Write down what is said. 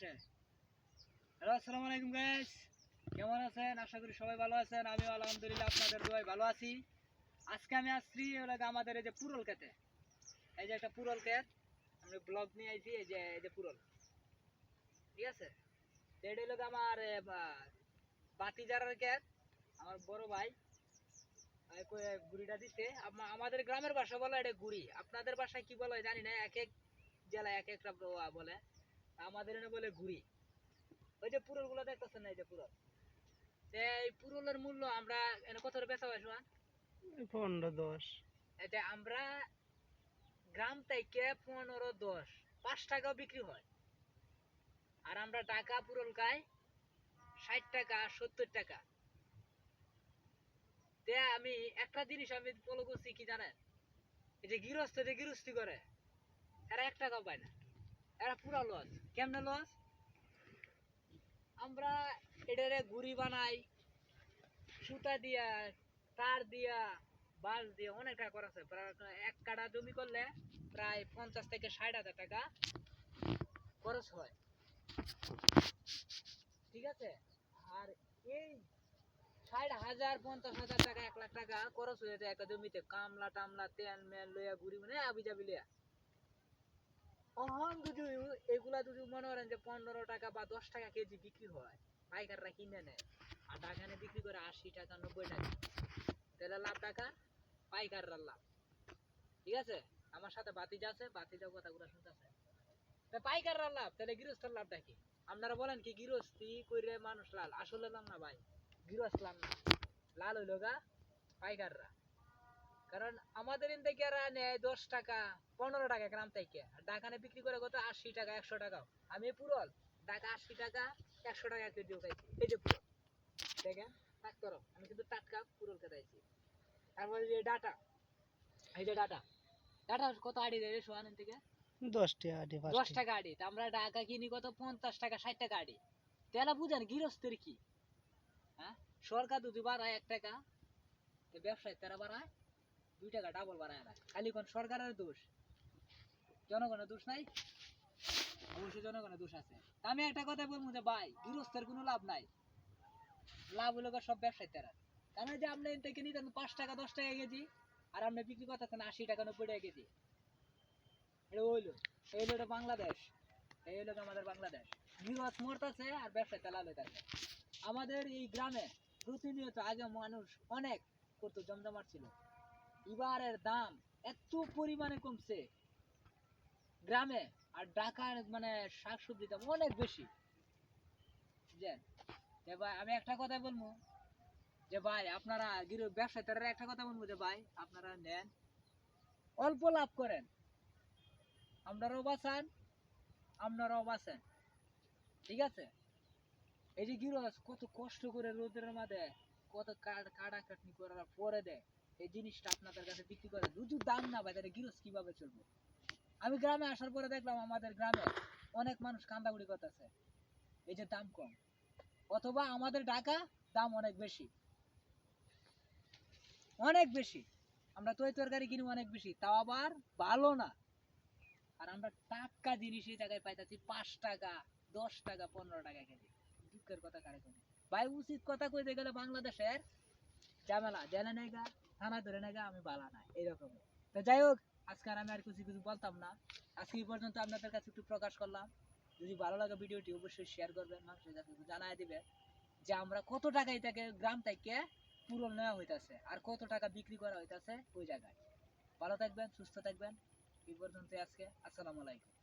আসে হ্যালো আসসালামু আলাইকুম গাইস কেমন আছেন? আশা করি সবাই ভালো আছেন। আমি আলহামদুলিল্লাহ আপনাদের দোয়ায় ভালো আছি। আজকে আমি আসছি হলো আমাদের এই যে পুরল খেতে এই যে একটা পুরল ক্ষেত। আমি ব্লগ নিয়ে আইছি এই যে এই যে পুরল। ঠিক আছে? এটা হলো আমার এ, বা- বাতি জারার ক্ষেত। আমার বড় ভাই। গুড়িটা দিছে। আমাদের গ্রামের ভাষা বলে এটা গুড়ি। আপনাদের ভাষায় কি বলে জানি না এক এক জেলায় এক একটা বলে। আমাদের এখানে বলে ঘুরি। ওই যে পুরলগুলো দেখতেছেন না এই যে পুরল? এই পুরলের মূল্য আমরা এনে কত বেচা হয় শোনা পনেরো দশ। এটা আমরা গ্রাম থেকে পনেরো দশ পাঁচ টাকাও বিক্রি হয়। আর আমরা টাকা পুরল খাই ষাট টাকা সত্তর টাকা। তে আমি একটা জিনিস আমি ফলো করছি কি জানেন? এই যে গৃহস্থ যে গৃহস্থী করে এরা এক টাকাও পায় না। আমরা এটারে বানাই, সুতা দিয়া, তার দিয়া, বাঁশ অনেক টাকা এক কাঠা জমি করলে প্রায় পঞ্চাশ থেকে ষাট হাজার টাকা খরচ হয়। ঠিক আছে? আর এই ষাট হাজার, পঞ্চাশ হাজার টাকা, এক লাখ টাকা খরচ হয়ে যায় একটা জমিতে। কামলা টামলা, তেল মেল লইয়া ঘুরি মানে আবি যাবি লইয়া। অহন যদি এগুলা যদি মনে করেন যে পনেরো টাকা বা দশ টাকা কেজি বিক্রি হয়, পাইকাররা কিনে নেয়। আর ডাকানে বিক্রি করে আশি টাকা, নব্বই টাকা। তাহলে লাভ টাকা পাইকাররা লাভ। ঠিক আছে? আমার সাথে বাতিজা আছে বাতিজা কথাগুলো শুনতেছে। পাইকাররা লাভ, তাহলে গৃহস্থর লাভটা কি? আপনারা বলেন কি, গৃহস্থী কইরে মানুষ লাল। আসলে লাভ না ভাই, গৃহস্থ লাভ না। লাল হইল গা পাইকাররা। কারণ আমাদের এরা নেয় দশ টাকা পনেরো টাকা গ্রাম থেকে। আর ডাকানে বিক্রি করে কত? আশি টাকা একশো টাকাও। আমি পুরল। টাকা আশি টাকা একশো টাকা কেজিও খাইছি। এই যে পুরল। দেখেন তাক করো আমি কিন্তু টাটকা পুরল খেতাইছি। তারপরে যে ডাটা এই যে ডাটা। ডাটা কত আড়ি দেয় রে সোহান থেকে? দশটি আটি দশ টাকা। আড়ি। তা আমরা টাকা কিনি কত? পঞ্চাশ টাকা ষাট টাকা আড়ি। তেলা বুঝেন গৃহস্থের কি? হ্যাঁ? সরকার যদি বাড়ায় এক টাকা ব্যবসায় তারা বাড়ায় ডাবল বাড়ায় না খালি কোন সরকারের দোষ? জনগণের দোষ নাই? অবশ্যই জনগণের দোষ আছে। আমি একটা কথা বলব যে ভাই, গৃহস্থের কোনো লাভ নাই। লাভ হলো সব ব্যবসায়ী তারা যে থেকে পাঁচ টাকা, দশ টাকা কেজি, আর বিক্রি আশি টাকা, নব্বই টাকা কেজি। এটা এই হলো বাংলাদেশ। এই হলো আমাদের বাংলাদেশ। গৃহস্থ মরতেছে আর ব্যবসায় লইতেছে আমাদের এই গ্রামে প্রতিনিয়ত আগে মানুষ অনেক করতো, জমজমাট ছিল। এবারের দাম এত পরিমাণে কমছে। গ্রামে আর ঢাকার মানে শাকসবজির দাম অনেক বেশি। বুঝলেন? ভাই, আমি একটা কথা বলব। যে ভাই, আপনারা গৃহ ব্যবসায় একটা কথা বলব যে ভাই, আপনারা নেন, অল্প লাভ করেন। আপনারাও বাঁচান, আপনারাও বাঁচেন। ঠিক আছে? এই যে গিরস কত কষ্ট করে রোদের মাঝে কত কাট- কাটাকাটনি করার পরে দেয়। এই জিনিসটা আপনাদের কাছে বিক্রি করে যদি দাম না পায় তাহলে গিরস কীভাবে চলবে? আমি গ্রামে আসার পরে দেখলাম আমাদের গ্রামে অনেক মানুষ কান্দাগুড়ি করতেছে। এই যে দাম কম। অথবা আমাদের ঢাকা দাম অনেক বেশি। অনেক বেশি। আমরা তৈ তরকারি কিনি অনেক বেশি। তাও আবার ভালো না। আর আমরা টাটকা জিনিস এই জায়গায় পাইতাছি পাঁচ টাকা, দশ টাকা, পনেরো টাকা কেজি। দুঃখের কথা কারে ভাই, উচিত কথা কইতে গেলে বাংলাদেশের ঝামেলা। জেলে নেগা থানা ধরে নেগা, আমি বালা না এরকম তো যাই হোক, আজকে আমি আর কিছু কিছু বলতাম না। আজকে এই পর্যন্ত আপনাদের কাছে একটু প্রকাশ করলাম। যদি ভালো লাগে ভিডিওটি, অবশ্যই শেয়ার করবেন মানুষের কাছে জানাই দিবেন যে আমরা কত টাকা এটাকে গ্রাম থেকে পূরণ নেওয়া হইতাছে আর কত টাকা বিক্রি করা হইতাছে ওই জায়গায়। ভালো থাকবেন, সুস্থ থাকবেন। এই পর্যন্ত আজকে। আসসালামু আলাইকুম।